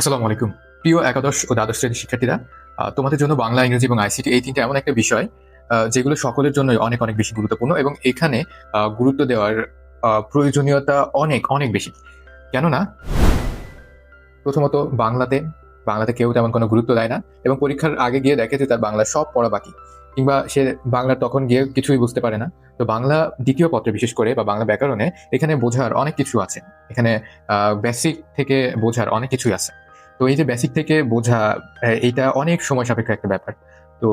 আসসালামু আলাইকুম। প্রিয় একাদশ ও দ্বাদশ শ্রেণির শিক্ষার্থীরা তোমাদের জন্য বাংলা, ইংরেজি এবং আইসিটি এই তিনটা এমন একটা বিষয় যেগুলো সকলের জন্য অনেক অনেক বেশি গুরুত্বপূর্ণ এবং এখানে গুরুত্ব দেওয়ার প্রয়োজনীয়তা অনেক অনেক বেশি। কেননা, প্রথমত বাংলাতে বাংলাতে কেউ তেমন কোনো গুরুত্ব দেয় না এবং পরীক্ষার আগে গিয়ে দেখে যে তার বাংলা সব পড়া বাকি, কিংবা সে বাংলা তখন গিয়ে কিছুই বুঝতে পারে না। তো বাংলা দ্বিতীয় পত্রে বিশেষ করে বা বাংলা ব্যাকরণে এখানে বোঝার অনেক কিছু আছে। এখানে বেসিক থেকে বোঝার অনেক কিছুই আছে। তো এই যে বেসিক থেকে বোঝা এইটা অনেক সময় সাপেক্ষ একটা ব্যাপার। তো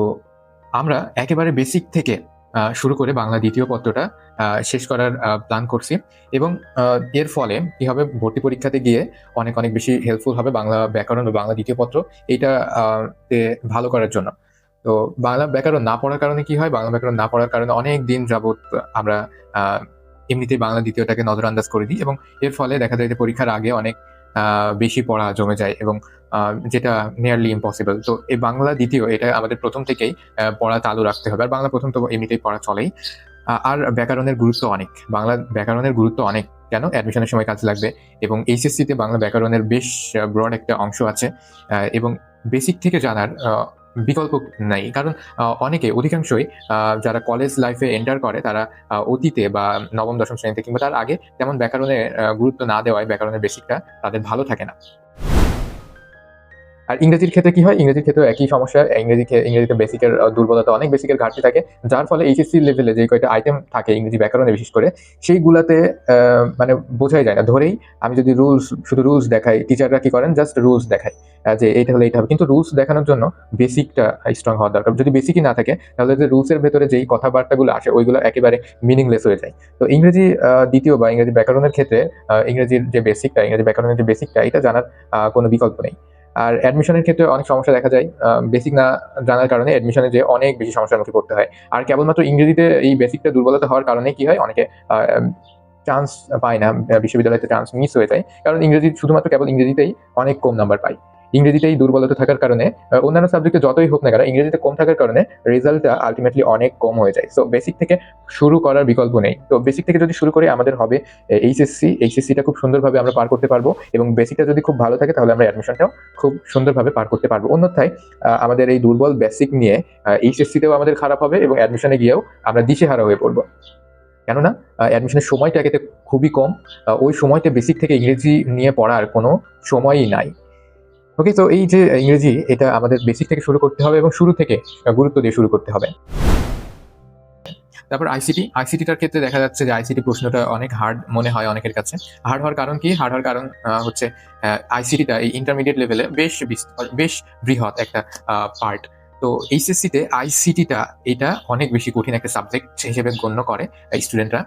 আমরা একেবারে বেসিক থেকে শুরু করে বাংলা দ্বিতীয় পত্রটা শেষ করার প্ল্যান করছি। এবং এর ফলে কি হবে, ভর্তি পরীক্ষাতে গিয়ে অনেক অনেক বেশি হেল্পফুল হবে বাংলা ব্যাকরণ বা বাংলা দ্বিতীয় পত্র। এইটা ভালো করার জন্য। তো বাংলা ব্যাকরণ না পড়ার কারণে কি হয়? বাংলা ব্যাকরণ না পড়ার কারণে অনেক দিন যাবত আমরা এমনিতেই বাংলা দ্বিতীয়টাকে নজরআন্দাজ করে দিই। এবং এর ফলে দেখা যায় যে পরীক্ষার আগে অনেক বেশি পড়া জমে যায় এবং যেটা নিয়ারলি ইম্পসিবল তো এই বাংলা দ্বিতীয়, এটা আমাদের প্রথম থেকেই পড়া চালু রাখতে হবে। আর বাংলা প্রথম তো এমনিতেই পড়া চলেই। আর ব্যাকরণের গুরুত্ব অনেক। বাংলা ব্যাকরণের গুরুত্ব অনেক। কেন? অ্যাডমিশনের সময় কাজে লাগবে। এবং এইচএসসিতে বাংলা ব্যাকরণের বেশ ব্রড একটা অংশ আছে। এবং বেসিক থেকে জানার বিকল্প নাই। কারণ অনেকে, অধিকাংশই যারা কলেজ লাইফে এন্টার করে, তারা অতীতে বা নবম, দশম শ্রেণীতে কিংবা তার আগে তেমন ব্যাকরণের গুরুত্ব না দেওয়ায় ব্যাকরণের বেসিকটা তাদের ভালো থাকে না। আর ইংরেজির ক্ষেত্রে কি হয়? ইংরেজির ক্ষেত্রে একই সমস্যা। ইংরেজি ইংরেজিতে বেসিকের দুর্বলতা অনেক বেসিকের ঘাটতি থাকে। যার ফলে এইচএসসি লেভেলে যে কয়টা আইটেম থাকে ইংরেজি ব্যাকরণে বিশেষ করে, সেইগুলাতে মানে বোঝাই যায় না। ধরেই আমি যদি রুলস শুধু রুলস দেখাই টিচাররা কি করেন? জাস্ট রুলস দেখায় যে এইটা হলে এইটা হবে। কিন্তু রুলস দেখানোর জন্য বেসিকটা স্ট্রং হওয়া দরকার। যদি বেসিকই না থাকে, তাহলে যে রুলসের ভেতরে যেই কথাবার্তাগুলো আসে, ওইগুলো একেবারে মিনিংলেস হয়ে যায়। তো ইংরেজি দ্বিতীয় বা ইংরেজি ব্যাকরণের ক্ষেত্রে ইংরেজির যে বেসিকটা ইংরেজি ব্যাকরণের যে বেসিকটা এটা জানার কোনো বিকল্প নেই। আর অ্যাডমিশনের ক্ষেত্রে অনেক সমস্যা দেখা যায়। বেসিক না জানার কারণে অ্যাডমিশনে যে অনেক বেশি সমস্যার মুখে পড়তে হয়। আর কেবলমাত্র ইংরেজিতে এই বেসিকটা দুর্বলতা হওয়ার কারণে কি হয়? অনেকে চান্স পায় না বিশ্ববিদ্যালয়তে চান্স মিস হয়ে যায়। কারণ ইংরেজি শুধুমাত্র কেবল ইংরেজিতেই অনেক কম নাম্বার পায়। ইংরেজিতেই দুর্বলতা থাকার কারণে অন্যান্য সাবজেক্টে যতই হোক না কেন, ইংরেজিতে কম থাকার কারণে রেজাল্টটা আলটিমেটলি অনেক কম হয়ে যায়। সো বেসিক থেকে শুরু করার বিকল্প নেই। তো বেসিক থেকে যদি শুরু করি, আমাদের হবে এইচএসসি এইচএসসিটা খুব সুন্দরভাবে আমরা পার করতে পারব এবং বেসিকটা যদি খুব ভালো থাকে, তাহলে আমরা অ্যাডমিশনটাও খুব সুন্দরভাবে পার করতে পারব। অন্যথায় আমাদের এই দুর্বল বেসিক নিয়ে এইচএসসিতেও আমাদের খারাপ হবে এবং অ্যাডমিশনে গিয়েও আমরা দিশেহারা হয়ে পড়ব। কেননা অ্যাডমিশনের সময়টা একেতে খুবই কম। ওই সময়টা বেসিক থেকে ইংরেজি নিয়ে পড়ার কোনো সময়ই নাই। ওকে তো এই যে ইংরেজি, এটা আমাদের বেসিক থেকে শুরু করতে হবে এবং শুরু থেকে গুরুত্ব দিয়ে শুরু করতে হবে। তারপর আইসিটি আইসিটিটার ক্ষেত্রে দেখা যাচ্ছে যে আইসিটি প্রশ্নটা অনেক হার্ড মনে হয় অনেকের কাছে। হার্ড হওয়ার কারণ কি? হার্ড হওয়ার কারণ হচ্ছে আইসিটিটা এই ইন্টারমিডিয়েট লেভেলে বেশ বেশ বৃহৎ একটা পার্ট তো এইচএসসিতে আইসিটিটা এটা অনেক বেশি কঠিন একটা সাবজেক্ট হিসেবে গণ্য করে স্টুডেন্টরা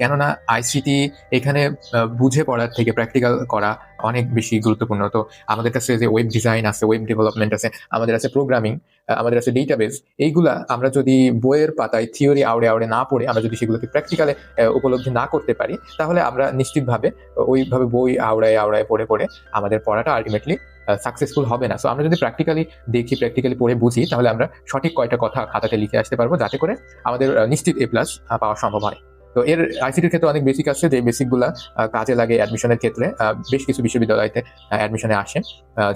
কেননা আইসিটি এখানে বুঝে পড়ার থেকে প্র্যাকটিক্যাল করা অনেক বেশি গুরুত্বপূর্ণ। তো আমাদের কাছে যে ওয়েব ডিজাইন আছে ওয়েব ডেভেলপমেন্ট আছে, আমাদের আছে প্রোগ্রামিং আমাদের আছে ডেটাবেস এইগুলা আমরা যদি বইয়ের পাতায় থিওরি আউড়ে আউড়ে না পড়ে, আমরা যদি সেগুলোকে প্র্যাকটিক্যালে উপলব্ধি না করতে পারি, তাহলে আমরা নিশ্চিতভাবে ওইভাবে বই আওড়ায় আওড়ায় পড়ে পড়ে আমাদের পড়াটা আলটিমেটলি সাকসেসফুল হবে না। সো আমরা যদি প্র্যাকটিক্যালি দেখি প্র্যাকটিক্যালি পড়ে বুঝি, তাহলে আমরা সঠিক কয়টা কথা খাতাতে লিখে আসতে পারব, যাতে করে আমাদের নিশ্চিত এ প্লাস পাওয়া সম্ভব হয়। তো এর আইসিটির ক্ষেত্রে অনেক বেসিক আছে, যে বেসিকগুলা কাজে লাগে অ্যাডমিশনের ক্ষেত্রে বেশ কিছু বিশ্ববিদ্যালয়তে অ্যাডমিশনে আসে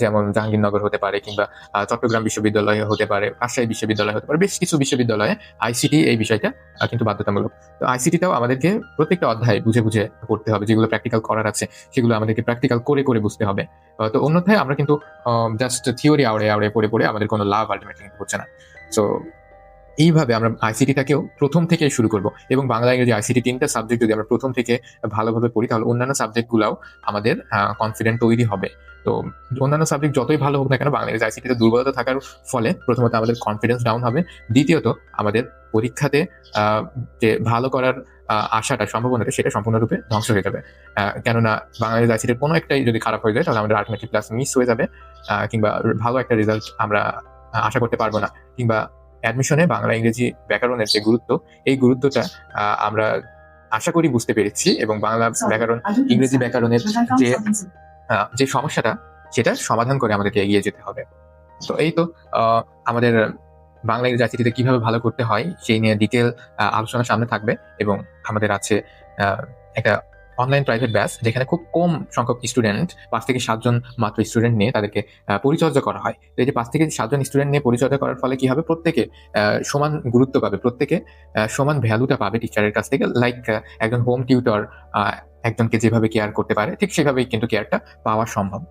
যেমন জাহাঙ্গীরনগর হতে পারে কিংবা চট্টগ্রাম বিশ্ববিদ্যালয় হতে পারে, রাজশাহী বিশ্ববিদ্যালয় হতে পারে, বেশ কিছু বিশ্ববিদ্যালয়ে আইসিটি এই বিষয়টা কিন্তু বাধ্যতামূলক। তো আইসিটিটাও আমাদেরকে প্রত্যেকটা অধ্যায় বুঝে বুঝে করতে হবে, যেগুলো প্র্যাকটিক্যাল করার আছে, সেগুলো আমাদেরকে প্র্যাকটিক্যাল করে করে বুঝতে হবে। তো অন্যথায় আমরা কিন্তু জাস্ট থিওরি আওড়ে আওড়ে পড়ে পড়ে আমাদের কোনো লাভ আলটিমেটলি হচ্ছে না। সো এইভাবে আমরা আইসিটিটাকেও প্রথম থেকে শুরু করব এবং বাংলা ইংরেজি আইসিটি তিনটা সাবজেক্ট যদি আমরা প্রথম থেকে ভালোভাবে পড়ি, তাহলে অন্যান্য সাবজেক্টগুলোও আমাদের কনফিডেন্ট তৈরি হবে। তো অন্যান্য সাবজেক্ট যতই ভালো হোক না কেন বাংলা ইংরেজি আইসিটিতে দুর্বলতা থাকার ফলে প্রথমত আমাদের কনফিডেন্স ডাউন হবে। দ্বিতীয়ত, আমাদের পরীক্ষাতে যে ভালো করার আশাটা, সম্ভাবনাটা, সেটা সম্পূর্ণরূপে ধ্বংস হয়ে যাবে। কেননা বাংলাদেশ আইসিটির কোনো একটাই যদি খারাপ হয়ে যায়, তাহলে আমাদের আলটিমেটলি ক্লাস মিস হয়ে যাবে। কিংবা ভালো একটা রেজাল্ট আমরা আশা করতে পারব না। কিংবা অ্যাডমিশনে বাংলা ইংরেজি ব্যাকরণের যে গুরুত্ব এই গুরুত্বটা আমরা আশা করি বুঝতে পেরেছি এবং বাংলা ব্যাকরণ ইংরেজি ব্যাকরণের যে যে সমস্যাটা সেটা সমাধান করে আমাদেরকে এগিয়ে যেতে হবে। তো এই তো আহ, আমাদের বাংলা ইংরেজি আইসিটিতে কীভাবে ভালো করতে হয় সেই নিয়ে ডিটেল আলোচনা সামনে থাকবে এবং আমাদের আছে আহ, একটা অনলাইন প্রাইভেট ব্যাচ যেখানে খুব কম সংখ্যক স্টুডেন্ট পাঁচ থেকে সাতজন মাত্র স্টুডেন্ট নিয়ে তাদেরকে পরিচর্যা করা হয়। তো এই যে পাঁচ থেকে সাতজন স্টুডেন্ট নিয়ে পরিচর্যা করার ফলে কি হবে? প্রত্যেকে সমান গুরুত্ব পাবে। প্রত্যেকে সমান ভ্যালুটা পাবে টিচারের কাছ থেকে। লাইক একজন হোম টিউটর একজনকে যেভাবে কেয়ার করতে পারে, ঠিক সেভাবেই কিন্তু কেয়ারটা পাওয়া সম্ভব।